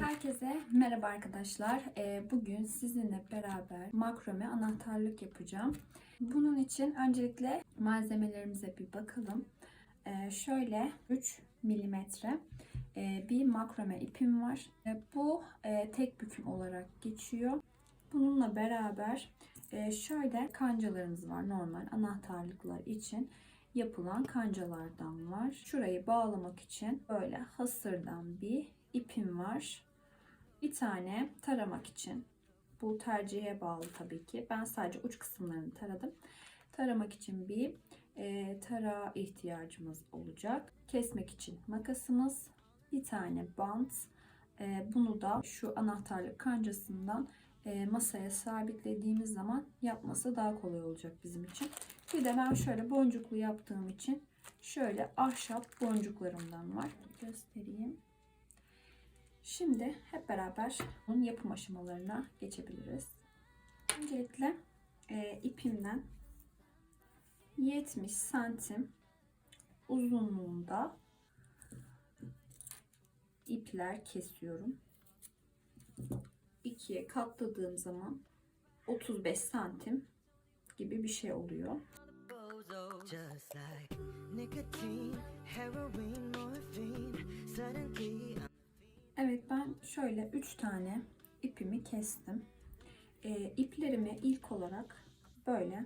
Herkese merhaba arkadaşlar. Ee, Bugün sizinle beraber makrome anahtarlık yapacağım. Bunun için öncelikle malzemelerimize bir bakalım. Ee, Şöyle 3 milimetre e, bir makrome ipim var. Bu e, tek büküm olarak geçiyor. Bununla beraber e, şöyle kancalarımız var normal anahtarlıklar için yapılan kancalardan var. Şurayı bağlamak için böyle hasırdan bir ipim var. Bir tane taramak için. Bu tercihe bağlı tabii ki. Ben sadece uç kısımlarını taradım. Taramak için bir e, tara ihtiyacımız olacak. Kesmek için makasımız, bir tane bant. E, bunu da şu anahtarlık kancasından e, masaya sabitlediğimiz zaman yapması daha kolay olacak bizim için. Bir de ben şöyle boncuklu yaptığım için şöyle ahşap boncuklarımdan var. Göstereyim. Şimdi hep beraber bunun yapım aşamalarına geçebiliriz. Öncelikle e, ipimden 70 santim uzunluğunda ipler kesiyorum. İkiye katladığım zaman 35 santim gibi bir şey oluyor. Just like nicotine, heroin, morphine. Suddenly, Evet ben şöyle 3 tane ipimi kestim. Ee, iplerimi ilk olarak böyle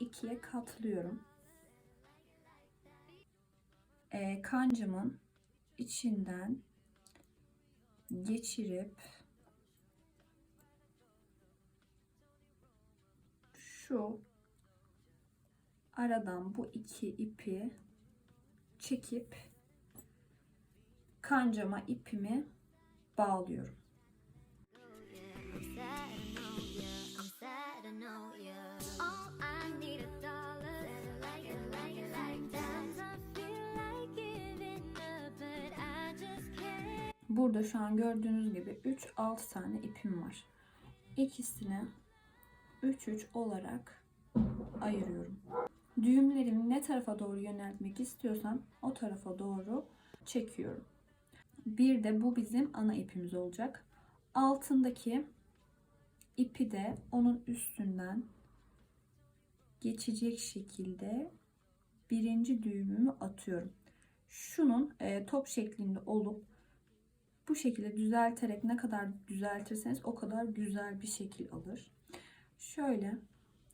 ikiye katlıyorum. Ee, kancamın içinden geçirip şu aradan bu iki ipi çekip kancama ipimi bağlıyorum. Burada şu an gördüğünüz gibi 3-6 tane ipim var. İkisini 3-3 olarak ayırıyorum. Düğümlerimi ne tarafa doğru yöneltmek istiyorsam o tarafa doğru çekiyorum. Bir de bu bizim ana ipimiz olacak. Altındaki ipi de onun üstünden geçecek şekilde birinci düğümümü atıyorum. Şunun e, top şeklinde olup bu şekilde düzelterek ne kadar düzeltirseniz o kadar güzel bir şekil alır. Şöyle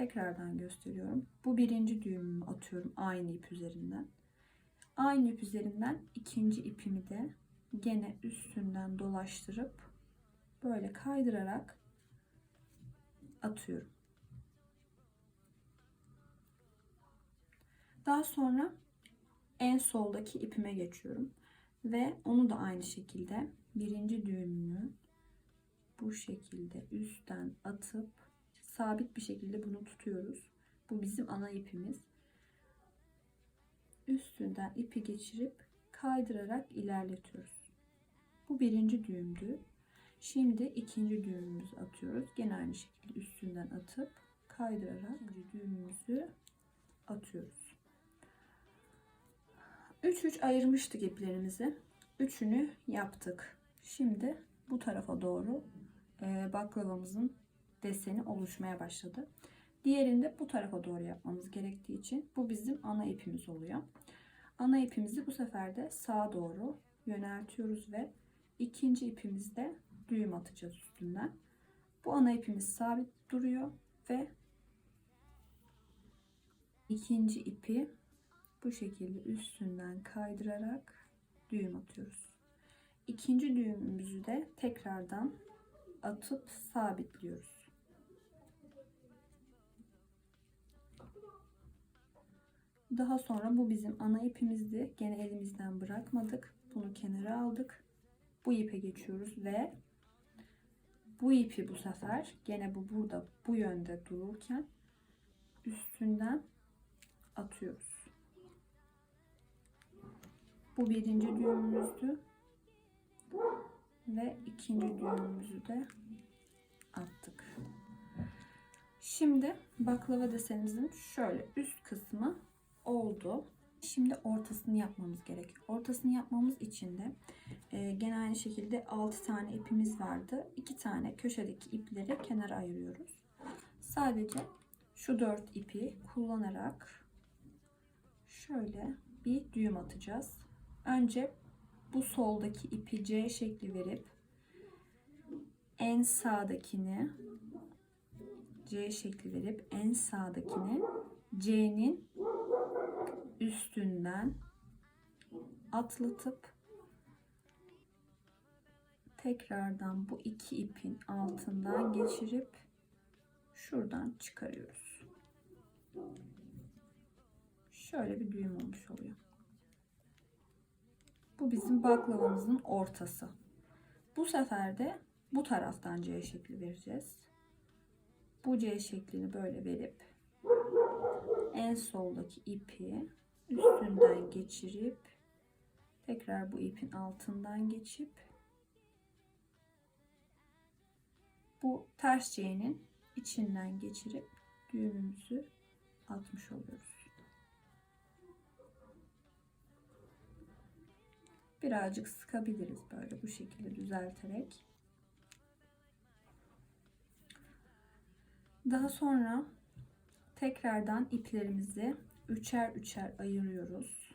tekrardan gösteriyorum. Bu birinci düğümümü atıyorum aynı ip üzerinden. Aynı ip üzerinden ikinci ipimi de gene üstünden dolaştırıp böyle kaydırarak atıyorum. Daha sonra en soldaki ipime geçiyorum. Ve onu da aynı şekilde birinci düğümünü bu şekilde üstten atıp sabit bir şekilde bunu tutuyoruz. Bu bizim ana ipimiz. Üstünden ipi geçirip kaydırarak ilerletiyoruz. Bu birinci düğümdü. Şimdi ikinci düğümümüzü atıyoruz. Gene aynı şekilde üstünden atıp kaydırarak ikinci düğümümüzü atıyoruz. 3-3 ayırmıştık iplerimizi. Üçünü yaptık. Şimdi bu tarafa doğru e, baklavamızın deseni oluşmaya başladı. Diğerini de bu tarafa doğru yapmamız gerektiği için bu bizim ana ipimiz oluyor. Ana ipimizi bu sefer de sağa doğru yöneltiyoruz ve ikinci ipimizde düğüm atacağız üstünden. Bu ana ipimiz sabit duruyor ve ikinci ipi bu şekilde üstünden kaydırarak düğüm atıyoruz. İkinci düğümümüzü de tekrardan atıp sabitliyoruz. Daha sonra bu bizim ana ipimizdi. Gene elimizden bırakmadık. Bunu kenara aldık. Bu ipe geçiyoruz ve bu ipi bu sefer gene bu burada bu yönde dururken üstünden atıyoruz. Bu birinci düğümümüzdü. Ve ikinci düğümümüzü de attık. Şimdi baklava desenimizin şöyle üst kısmı oldu. Şimdi ortasını yapmamız gerekiyor. Ortasını yapmamız için de e, gene aynı şekilde 6 tane ipimiz vardı. 2 tane köşedeki ipleri kenara ayırıyoruz. Sadece şu 4 ipi kullanarak şöyle bir düğüm atacağız. Önce bu soldaki ipi C şekli verip en sağdakini C şekli verip en sağdakini C'nin üstünden atlatıp tekrardan bu iki ipin altından geçirip şuradan çıkarıyoruz. Şöyle bir düğüm olmuş oluyor. Bu bizim baklavamızın ortası. Bu sefer de bu taraftan C şekli vereceğiz. Bu C şeklini böyle verip en soldaki ipi üstünden geçirip tekrar bu ipin altından geçip bu ters C'nin içinden geçirip düğümümüzü atmış oluyoruz. Birazcık sıkabiliriz böyle bu şekilde düzelterek. Daha sonra tekrardan iplerimizi üçer üçer ayırıyoruz.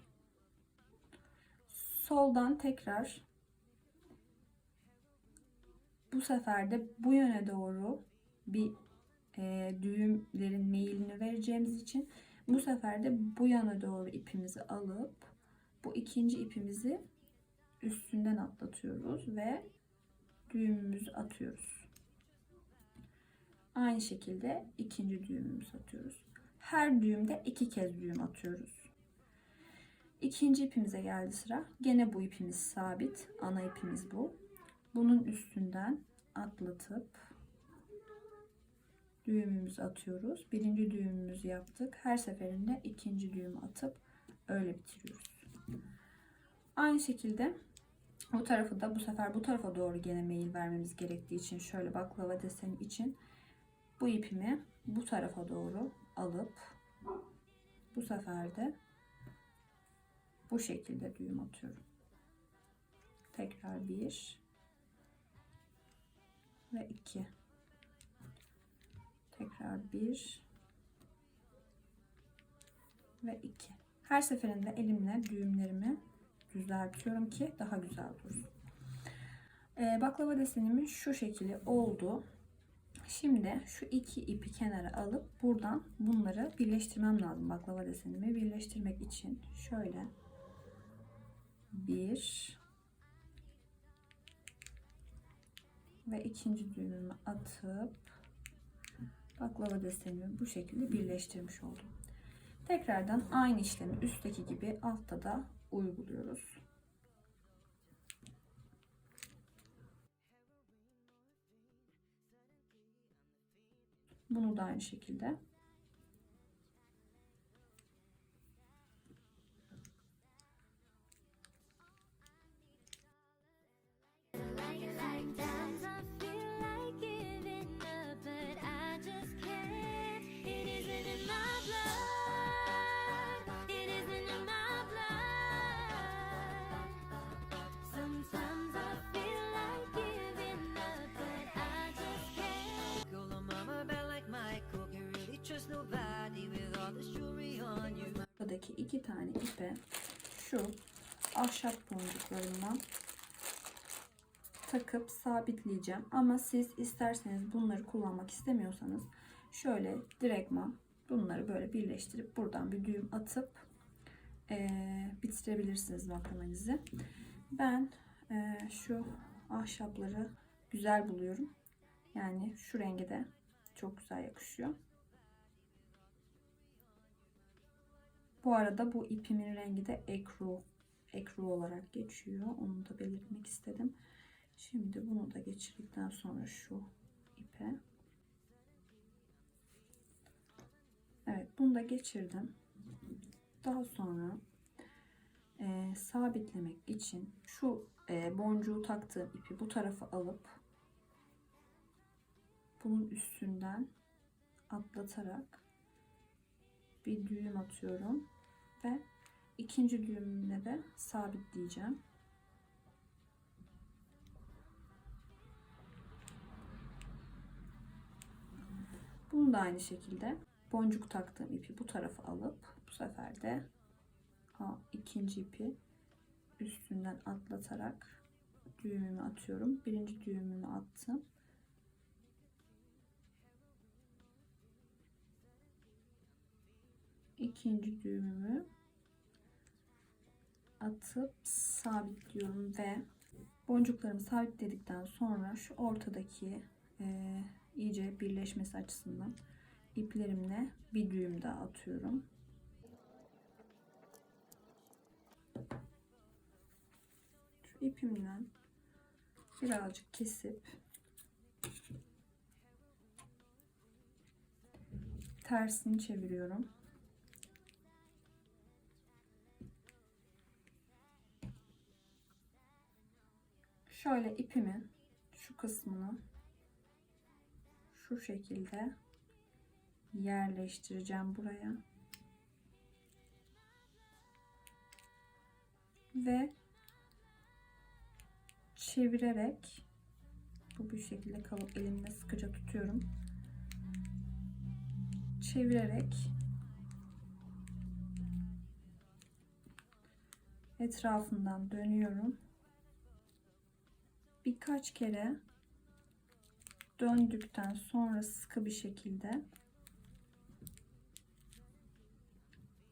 Soldan tekrar bu sefer de bu yöne doğru bir e, düğümlerin meyilini vereceğimiz için bu sefer de bu yana doğru ipimizi alıp bu ikinci ipimizi üstünden atlatıyoruz ve düğümümüzü atıyoruz. Aynı şekilde ikinci düğümümüzü atıyoruz. Her düğümde iki kez düğüm atıyoruz. İkinci ipimize geldi sıra. Gene bu ipimiz sabit. Ana ipimiz bu. Bunun üstünden atlatıp düğümümüzü atıyoruz. Birinci düğümümüzü yaptık. Her seferinde ikinci düğümü atıp öyle bitiriyoruz. Aynı şekilde bu tarafı da bu sefer bu tarafa doğru gene meyil vermemiz gerektiği için şöyle baklava deseni için bu ipimi bu tarafa doğru alıp bu sefer de bu şekilde düğüm atıyorum. Tekrar bir ve iki. Tekrar bir ve iki. Her seferinde elimle düğümlerimi düzeltiyorum ki daha güzel dursun. Ee, baklava desenimin şu şekli oldu. Şimdi şu iki ipi kenara alıp buradan bunları birleştirmem lazım baklava desenimi birleştirmek için şöyle bir ve ikinci düğümümü atıp baklava desenimi bu şekilde birleştirmiş oldum. Tekrardan aynı işlemi üstteki gibi altta da uyguluyoruz. Bunu da aynı şekilde. Buradaki iki tane ipe şu ahşap boncuklarından takıp sabitleyeceğim. Ama siz isterseniz bunları kullanmak istemiyorsanız şöyle direktman bunları böyle birleştirip buradan bir düğüm atıp eee, bitirebilirsiniz makramenizi. Ben eee, şu ahşapları güzel buluyorum. Yani şu rengi de çok güzel yakışıyor. Bu arada bu ipimin rengi de ekru. Ekru olarak geçiyor. Onu da belirtmek istedim. Şimdi bunu da geçirdikten sonra şu ipe. Evet bunu da geçirdim. Daha sonra e, sabitlemek için şu e, boncuğu taktığım ipi bu tarafa alıp bunun üstünden atlatarak bir düğüm atıyorum ve ikinci düğümümle de sabitleyeceğim. Bunu da aynı şekilde boncuk taktığım ipi bu tarafa alıp bu sefer de ha, ikinci ipi üstünden atlatarak düğümümü atıyorum. Birinci düğümümü ikinci düğümümü atıp sabitliyorum ve boncuklarımı sabitledikten sonra şu ortadaki e, iyice birleşmesi açısından iplerimle bir düğüm daha atıyorum. Şu ipimden birazcık kesip tersini çeviriyorum. Şöyle ipimin şu kısmını şu şekilde yerleştireceğim buraya. Ve çevirerek bu bir şekilde kalıp elimde sıkıca tutuyorum. Çevirerek etrafından dönüyorum. Birkaç kere döndükten sonra sıkı bir şekilde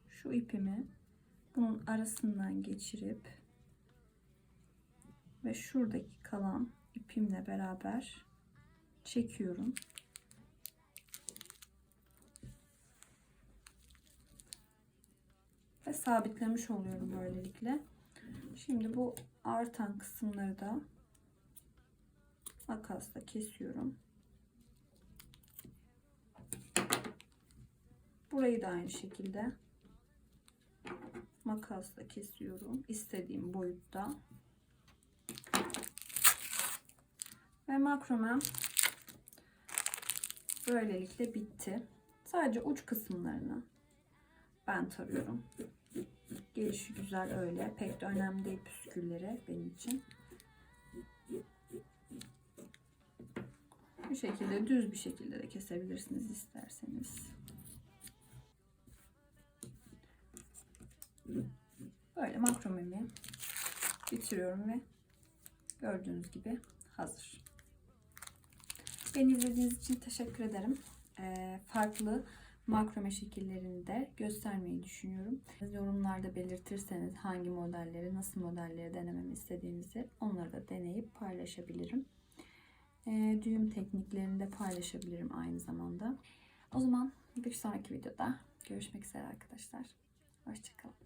şu ipimi bunun arasından geçirip ve şuradaki kalan ipimle beraber çekiyorum. Ve sabitlemiş oluyorum böylelikle. Şimdi bu artan kısımları da makasla kesiyorum. Burayı da aynı şekilde makasla kesiyorum. istediğim boyutta. Ve makromem böylelikle bitti. Sadece uç kısımlarını ben tarıyorum. Gelişi güzel öyle. Pek de önemli değil püskülleri benim için. Bu şekilde düz bir şekilde de kesebilirsiniz isterseniz. Böyle makromemi bitiriyorum ve gördüğünüz gibi hazır. Beni izlediğiniz için teşekkür ederim. Ee, farklı makrome şekillerini de göstermeyi düşünüyorum. Yorumlarda belirtirseniz hangi modelleri, nasıl modelleri denememi istediğinizi onları da deneyip paylaşabilirim. Ee, düğüm tekniklerini de paylaşabilirim aynı zamanda. O zaman bir sonraki videoda görüşmek üzere arkadaşlar. Hoşçakalın.